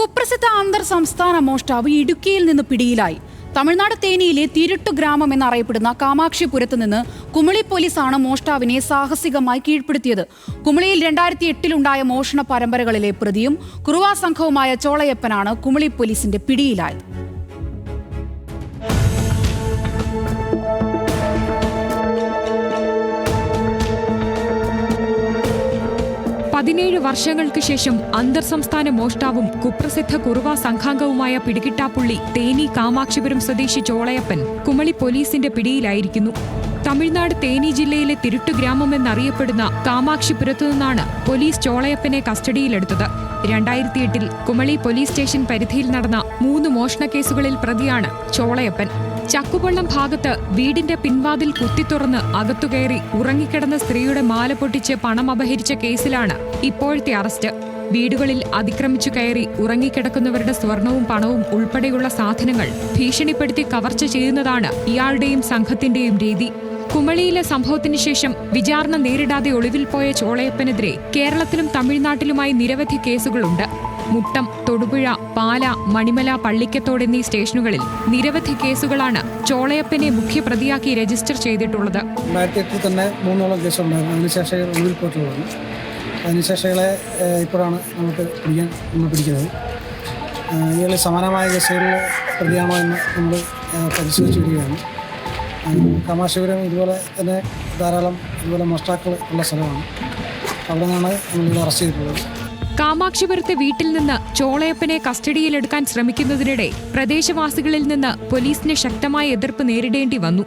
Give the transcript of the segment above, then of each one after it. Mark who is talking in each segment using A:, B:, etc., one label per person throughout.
A: കുപ്രസിദ്ധ അന്തർ സംസ്ഥാന മോഷ്ടാവ് ഇടുക്കിയിൽ നിന്ന് പിടിയിലായി. തമിഴ്നാട് തേനിയിലെ തിരുട്ടു ഗ്രാമം എന്നറിയപ്പെടുന്ന കാമാക്ഷിപുരത്ത് നിന്ന് കുമളി പോലീസാണ് മോഷ്ടാവിനെ സാഹസികമായി കീഴ്പ്പെടുത്തിയത്. കുമളിയിൽ രണ്ടായിരത്തി എട്ടിലുണ്ടായ മോഷണ പരമ്പരകളിലെ പ്രതിയും കുറുവാ സംഘവുമായ ചോളയപ്പനാണ് കുമളി പോലീസിന്റെ പിടിയിലായത്.
B: പതിനേഴ് വർഷങ്ങൾക്ക് ശേഷം അന്തർ സംസ്ഥാന മോഷ്ടാവും കുപ്രസിദ്ധ കുറുവ സംഘാംഗവുമായ പിടികിട്ടാപ്പുള്ളി തേനി കാമാക്ഷിപുരം സ്വദേശി ചോളയപ്പൻ കുമളി പോലീസിന്റെ പിടിയിലായിരിക്കുന്നു. തമിഴ്നാട് തേനി ജില്ലയിലെ തിരുട്ടു ഗ്രാമമെന്നറിയപ്പെടുന്ന കാമാക്ഷിപുരത്തു നിന്നാണ് പോലീസ് ചോളയപ്പനെ കസ്റ്റഡിയിലെടുത്തത്. രണ്ടായിരത്തി എട്ടിൽ കുമളി പോലീസ് സ്റ്റേഷൻ പരിധിയിൽ നടന്ന മൂന്ന് മോഷണ കേസുകളിൽ പ്രതിയാണ് ചോളയപ്പൻ. ചക്കുപള്ളം ഭാഗത്ത് വീടിന്റെ പിൻവാതിൽ കുത്തിത്തുറന്ന് അകത്തുകയറി ഉറങ്ങിക്കിടന്ന സ്ത്രീയുടെ മാല പൊട്ടിച്ച് പണം അപഹരിച്ച കേസിലാണ് ഇപ്പോഴത്തെ അറസ്റ്റ്. വീടുകളിൽ അതിക്രമിച്ചു കയറി ഉറങ്ങിക്കിടക്കുന്നവരുടെ സ്വർണവും പണവും ഉൾപ്പെടെയുള്ള സാധനങ്ങൾ ഭീഷണിപ്പെടുത്തി കവർച്ച ചെയ്യുന്നതാണ് ഇയാളുടെയും സംഘത്തിന്റെയും രീതി. കുമളിയിലെ സംഭവത്തിന് ശേഷം വിചാരണ നേരിടാതെ ഒളിവിൽ പോയ ചോളയപ്പനെതിരെ കേരളത്തിലും തമിഴ്നാട്ടിലുമായി നിരവധി കേസുകളുണ്ട്. മുട്ടം തൊടുപുഴ പാല മണിമല പള്ളിക്കത്തോട് എന്നീ സ്റ്റേഷനുകളിൽ നിരവധി കേസുകളാണ് ചോളയപ്പനെ മുഖ്യപ്രതിയാക്കി രജിസ്റ്റർ ചെയ്തിട്ടുള്ളത്.
C: രണ്ടായിരത്തി തന്നെ മൂന്നോളം കേസുണ്ടായിരുന്നു അതിനുശേഷം ഒളിവിൽ പോയിട്ടുള്ളതാണ്. അതിനുശേഷങ്ങളെ ഇപ്പോഴാണ് നമുക്ക് പിടിക്കാൻ നമ്മൾ പിടിക്കുന്നത്. ഇയാൾ സമാനമായ കേസുകളിൽ പ്രതിയാണോ എന്ന് നമ്മൾ പരിശോധിച്ച് വരികയാണ് കമാശപുരം ഇതുപോലെ തന്നെ ധാരാളം ഇതുപോലെ മോഷ്ടാക്കൾ ഉള്ള സ്ഥലമാണ്. അവിടെ നിന്നാണ് നമ്മൾ അറസ്റ്റ് ചെയ്തിട്ടുള്ളത്.
B: കാമാക്ഷിപുരത്തെ വീട്ടിൽ നിന്ന് ചോളയപ്പനെ കസ്റ്റഡിയിലെടുക്കാൻ ശ്രമിക്കുന്നതിനിടെ പ്രദേശവാസികളിൽ നിന്ന് പോലീസിന് ശക്തമായ എതിർപ്പ് നേരിടേണ്ടി വന്നു.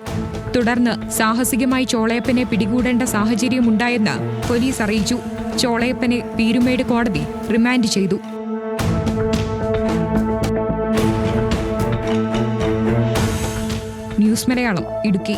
B: തുടർന്ന് സാഹസികമായി ചോളയപ്പനെ പിടികൂടേണ്ട സാഹചര്യമുണ്ടായെന്ന് പോലീസ് അറിയിച്ചു. ചോളയപ്പനെ പീരുമേട് കോടതി റിമാൻഡ് ചെയ്തു. ന്യൂസ് മലയാളം ഇടുക്കി.